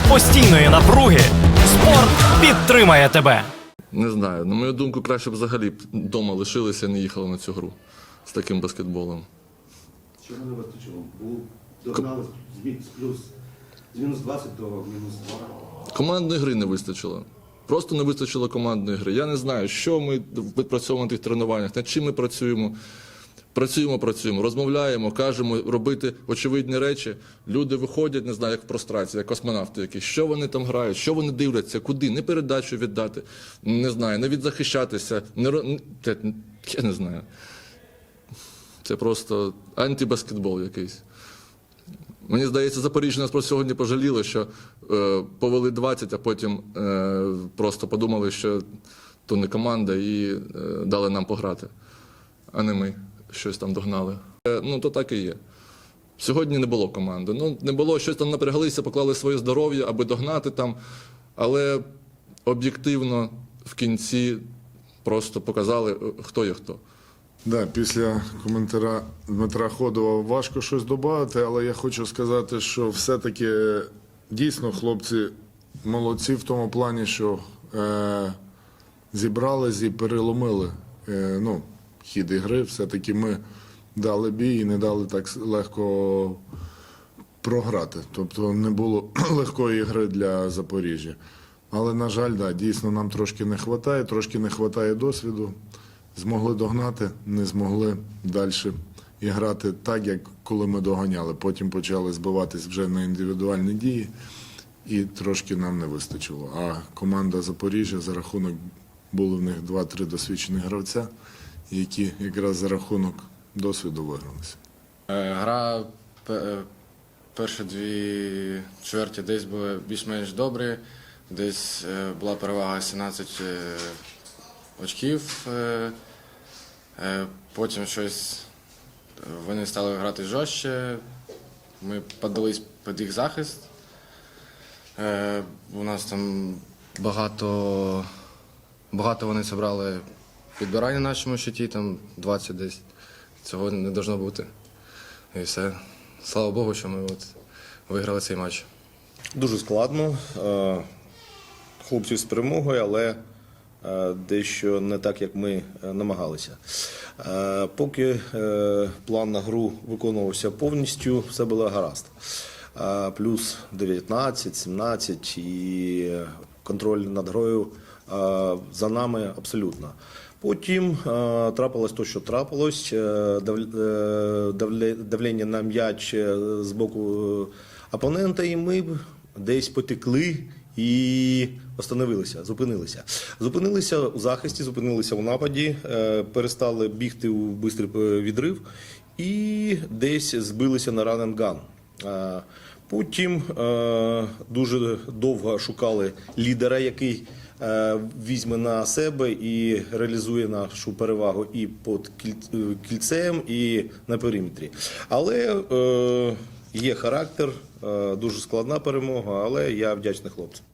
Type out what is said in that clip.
серед постійної напруги спорт підтримає тебе. Не знаю. На мою думку, краще б взагалі вдома лишилися і не їхали на цю гру з таким баскетболом. Чого не вистачило? Догнали з з плюс з мінус 20 до мінус 2. Командної гри не вистачило. Просто не вистачило командної гри. Я не знаю, що ми відпрацьовуємо на тих тренуваннях, над чим ми працюємо. Працюємо, працюємо, розмовляємо, кажемо робити очевидні речі. Люди виходять, не знаю, як в прострації, як космонавти якісь. Що вони там грають, що вони дивляться, куди, не передачу віддати, не знаю, не відзахищатися, не я не знаю. Це просто антибаскетбол якийсь. Мені здається, Запоріжжя нас про сьогодні пожаліло, що е, повели 20, а потім е, просто подумали, що то не команда, і е, дали нам пограти, а не ми щось там догнали. Е, ну, то так і є. Сьогодні не було команди. Ну, не було щось там напряглися, поклали своє здоров'я, аби догнати там. Але об'єктивно в кінці просто показали, е, хто є хто. Да, після коментаря Дмитра Ходова важко щось додати, але я хочу сказати, що все-таки дійсно хлопці молодці в тому плані, що е, зібрались і переломили е, ну, хід ігри. Все-таки ми дали бій і не дали так легко програти. Тобто не було легкої гри для Запоріжжя. Але, на жаль, да, дійсно нам трошки не вистачає, трошки не вистачає досвіду. Змогли догнати, не змогли далі і грати так, як коли ми доганяли. Потім почали збиватись вже на індивідуальні дії, і трошки нам не вистачило. А команда Запоріжжя за рахунок були в них 2-3 досвідчені гравця, які якраз за рахунок досвіду вигралися. Е, Гра е, перші дві чверті десь були більш-менш добрі, десь е, була перевага 17 е, очків. Потім щось вони стали грати жорстче. Ми подались під їх захист. У нас там багато, багато вони зібрали підбирання на нашому щиті, там 20 десь. Цього не должно бути. І все. Слава Богу, що ми от виграли цей матч. Дуже складно. Е, Хлопців з перемогою, але е, дещо не так, як ми е, намагалися. Поки план на гру виконувався повністю, все було гаразд. Плюс 19, 17 і контроль над грою за нами абсолютно. Потім е, трапилось те, що трапилось. Е, дав- е, давлення на м'яч з боку опонента, і ми десь потекли і остановилися, зупинилися. Зупинилися у захисті, зупинилися у нападі, перестали бігти у бистрий відрив і десь збилися на. Е, Потім дуже довго шукали лідера, який візьме на себе і реалізує нашу перевагу і під е, кільцем, і на периметрі. Але е, є характер, е, дуже складна перемога, але я вдячний хлопцям.